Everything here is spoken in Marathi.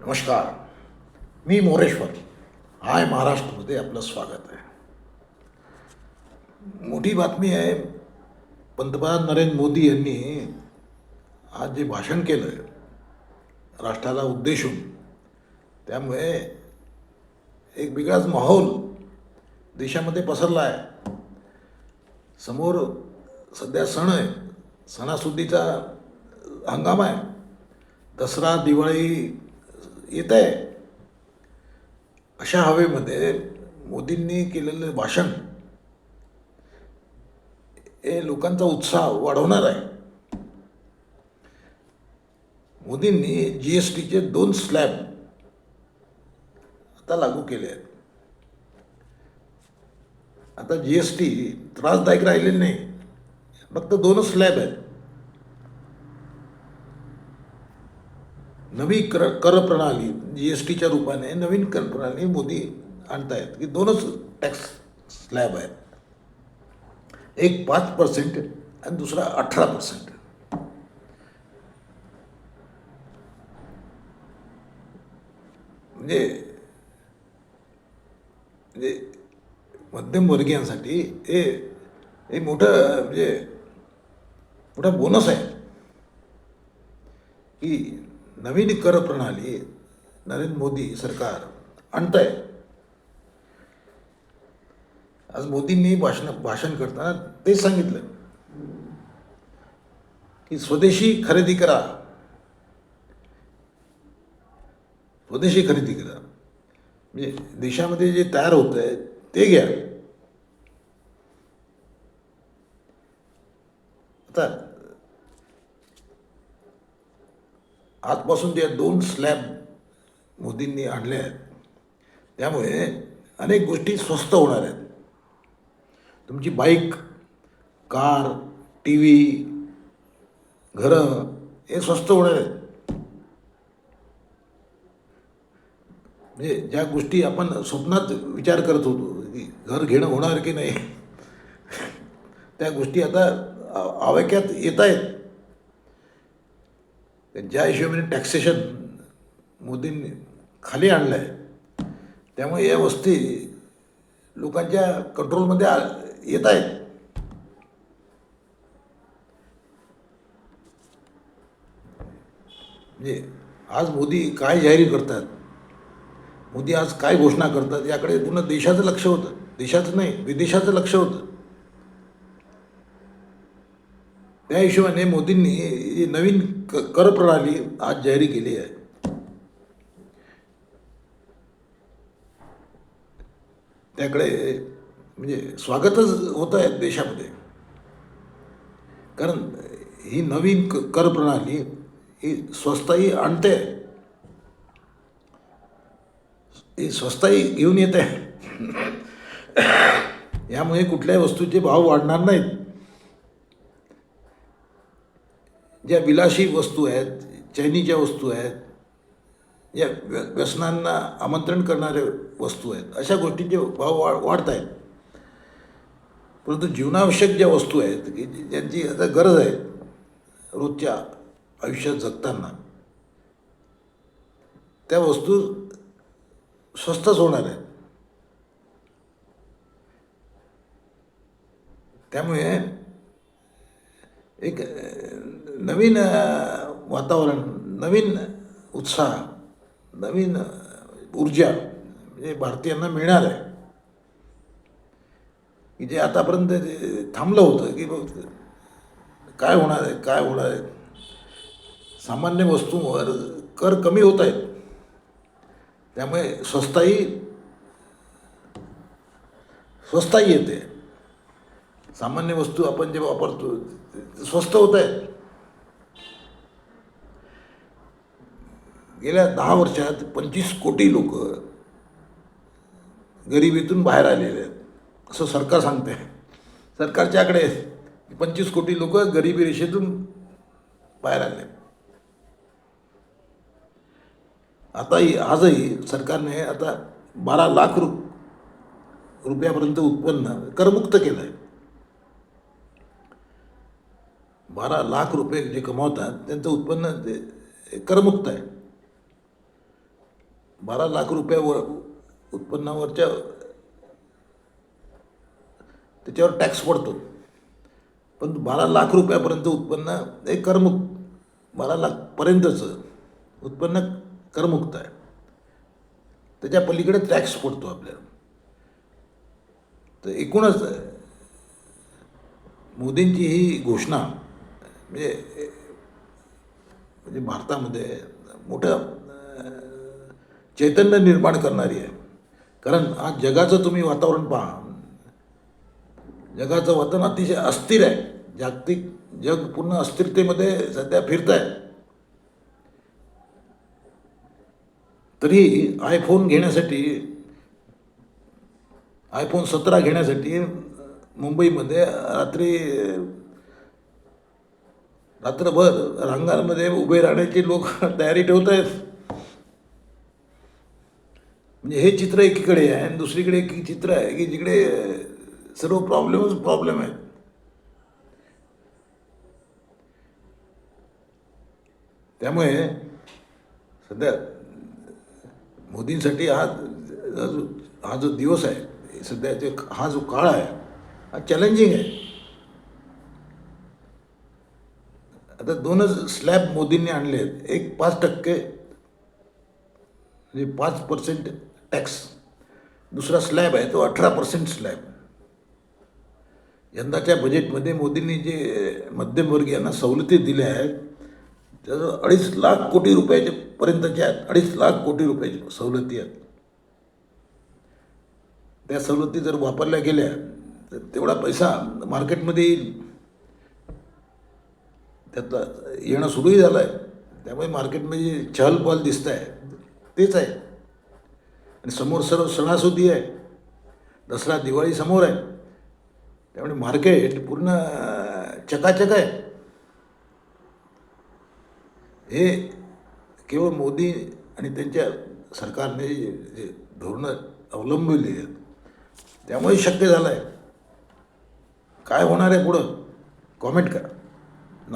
नमस्कार. मी मोरेश्वर. हाय महाराष्ट्रमध्ये आपलं स्वागत आहे. मोठी बातमी आहे पंतप्रधान नरेंद्र मोदी यांनी आज जे भाषण केलं राष्ट्राला उद्देशून त्यामुळे एक वेगळाच माहोल देशामध्ये पसरला आहे समोर सध्या सण आहे सणासुदीचा हंगाम आहे. दसरा दिवाळी येत आहे अशा हवेमध्ये मोदींनी केलेलं भाषण हे लोकांचा उत्साह वाढवणार आहे. मोदींनी जी एस टीचे दोन स्लॅब आता लागू केले आहेत. आता जी एस टी त्रासदायक राहिलेली नाही. फक्त दोनच स्लॅब आहेत. नवी कर कर प्रणाली जी एस टीच्या रूपाने नवीन कर प्रणाली मोदी आणतायत. की दोनच टॅक्स स्लॅब आहेत. एक पाच पर्सेंट आणि दुसरा अठरा पर्सेंट म्हणजे म्हणजे मध्यमवर्गीयांसाठी हे हे मोठं म्हणजे मोठा बोनस आहे. की नवीन कर प्रणाली नरेंद्र मोदी सरकार आणत आहे आज मोदींनी भाषण भाषण करताना तेच सांगितलं. की स्वदेशी खरेदी करा. स्वदेशी खरेदी करा. म्हणजे देशामध्ये जे तयार होत आहे ते घ्या. आता आजपासून जे दोन स्लॅब मोदींनी आणले आहेत. त्यामुळे अनेक गोष्टी स्वस्त होणार आहेत. तुमची बाईक कार टी व्ही घरं हे स्वस्त होणार आहेत. म्हणजे ज्या गोष्टी आपण स्वप्नात विचार करत होतो की घर घेणं होणार की नाही त्या गोष्टी आता आवाक्यात येत आहेत ज्या हिशोबाने टॅक्सेशन मोदींनी खाली आणलं आहे त्यामुळे या वस्ती लोकांच्या कंट्रोलमध्ये आ येत आहेत. म्हणजे आज मोदी काय जाहीर करतात? मोदी आज काय घोषणा करतात? याकडे पूर्ण देशाचं लक्ष होतं. देशाचं नाही विदेशाचं लक्ष होतं. त्या हिशोबाने मोदींनी ही नवीन क कर प्रणाली आज जाहीर केली आहे. त्याकडे म्हणजे स्वागतच होत आहे देशामध्ये. कारण ही नवीन क कर प्रणाली ही स्वस्ताई आणते. ही स्वस्ताई घेऊन येते. यामुळे कुठल्याही वस्तूचे भाव वाढणार नाहीत. ज्या विलासी वस्तू आहेत चैनीच्या वस्तू आहेत या व्य व्यसनांना आमंत्रण करणाऱ्या वस्तू आहेत अशा गोष्टींचे भाव वा वाढत आहेत परंतु जीवनावश्यक ज्या वस्तू आहेत की ज्यांची आता गरज आहे रोजच्या आयुष्यात जगताना त्या वस्तू स्वस्तच होणार आहेत. त्यामुळे एक नवीन वातावरण नवीन उत्साह नवीन ऊर्जा म्हणजे भारतीयांना मिळणार आहे. की जे आतापर्यंत थांबलं होतं की काय होणार आहे काय होणार आहे? सामान्य वस्तूंवर कर कमी होत आहेत. त्यामुळे स्वस्ताही स्वस्ताही येते. सामान्य वस्तू आपण जे वापरतो स्वस्त होत आहेत. गेल्या दहा वर्षात पंचवीस कोटी लोक गरिबीतून बाहेर आलेले आहेत. असं सरकार सांगते सरकारच्या आकडे पंचवीस कोटी लोक गरिबी रेषेतून बाहेर आले आताही आजही सरकारने आता बारा लाख रु रुपयापर्यंत उत्पन्न करमुक्त केलं आहे बारा लाख रुपये जे कमावतात त्यांचं उत्पन्न ते करमुक्त आहे. बारा लाख रुपयावर उत्पन्नावरच्या त्याच्यावर टॅक्स पडतो. पण बारा लाख रुपयापर्यंत उत्पन्न हे करमुक्त बारा लाखपर्यंतचं उत्पन्न करमुक्त आहे. त्याच्या पलीकडे टॅक्स पडतो आपल्याला. तर एकूणच मोदींची ही घोषणा म्हणजे म्हणजे भारतामध्ये मोठं चैतन्य निर्माण करणारी आहे. कारण आज जगाचं तुम्ही वातावरण पहा. जगाचं वातावरण अतिशय अस्थिर आहे. जागतिक जग पूर्ण अस्थिरतेमध्ये सध्या फिरत आहे तरी आयफोन घेण्यासाठी आयफोन सतरा घेण्यासाठी मुंबईमध्ये रात्री रात्रभर रांगांमध्ये उभे राहण्याची लोक तयारी ठेवत आहेत म्हणजे हे चित्र एकीकडे आहे आणि दुसरीकडे एक चित्र आहे की जिकडे सर्व प्रॉब्लेमच प्रॉब्लेम आहेत. त्यामुळे सध्या मोदींसाठी हा जो हा जो दिवस आहे सध्या जे हा जो काळ आहे हा चॅलेंजिंग आहे. आता दोनच स्लॅब मोदींनी आणले आहेत एक पाच टक्के म्हणजे पाच पर्सेंट टॅक्स दुसरा स्लॅब आहे तो अठरा पर्सेंट स्लॅब यंदाच्या बजेटमध्ये मोदींनी जे मध्यमवर्गीयांना सवलती दिल्या आहेत त्याचं अडीच लाख कोटी रुपयाच्या पर्यंतच्या आहेत अडीच लाख कोटी रुपयाची सवलती आहेत. त्या सवलती जर वापरल्या गेल्या तर तेवढा पैसा मार्केटमध्ये येईल. त्यातला येणं सुरूही झालं आहे त्यामुळे मार्केटमध्ये चहलपहल दिसत आहे तेच आहे. आणि समोर सर्व सणासुदी आहे. दसरा दिवाळी समोर आहे. त्यामुळे मार्केट पूर्ण चकाचक आहे. हे केवळ मोदी आणि त्यांच्या सरकारने जे धोरणं अवलंबलेली आहेत. त्यामुळे शक्य झालं आहे काय होणार आहे पुढं? कॉमेंट करा.